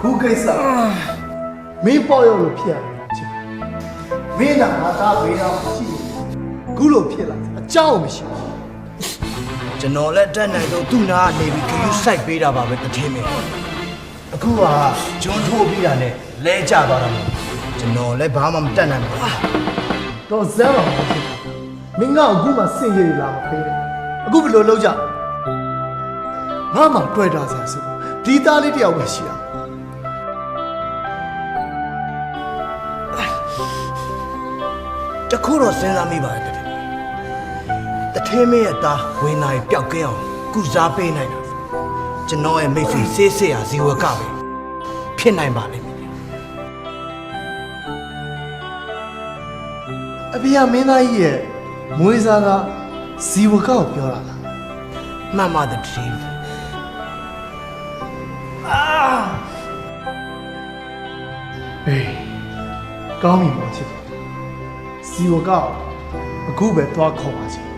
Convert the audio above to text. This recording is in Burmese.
ခုကိစ္စမင်းပေါ့ရောက်လို့ဖြစ်ရတယ်ချစ်မင်းကငါသားဘေးတော့ရှိတယ်ခုလိုဖြစ်လာအကြောင်းမရှိဘူးကျွန်တော်လည်းတက်နိုင်တော့သူ့နာကနေပြီးခရူးစိုက်ပေးတာပါပဲတထင်းမင်းအခုကဂျွန်းထိုးပြီးတာနဲ့လဲကျသွားတာမို့ကျွန်တော်လည်းဘာမှမတက်နိုင်ဘူးတော့ဇမ်းပါမဖြစ်မင်းကအခုမှစင်ရည်လာမဖေးနဲ့အခုဘယ်လိုလုပ်ကြငါမှတွေ့တာဆရာဆို ဒီသားလေးတယောက်ပဲရှိတာတခုတော့စဉ်းစားမိပါတယ်တထင်းမင်းရဲ့သားဝင်နိုင်ပျောက်ကင်းအောင်ကုစားပေးနိုင်တာကျွန်တော်ရဲ့မိတ်ဆွေဆေးဆေးရာဇီဝကပဲဖြစ်နိုင်ပါလိမ့်မယ်အဖေကမင်းသားကြီးရဲ့မွေးစားကဇီဝကောက်ပြောတာလားမှန်ပါတယ်တထ င်းအေးကောင်းပြီပေါ့ချစ်ဇီဝကောက်အခုပဲသွားခေါ်ပါချင်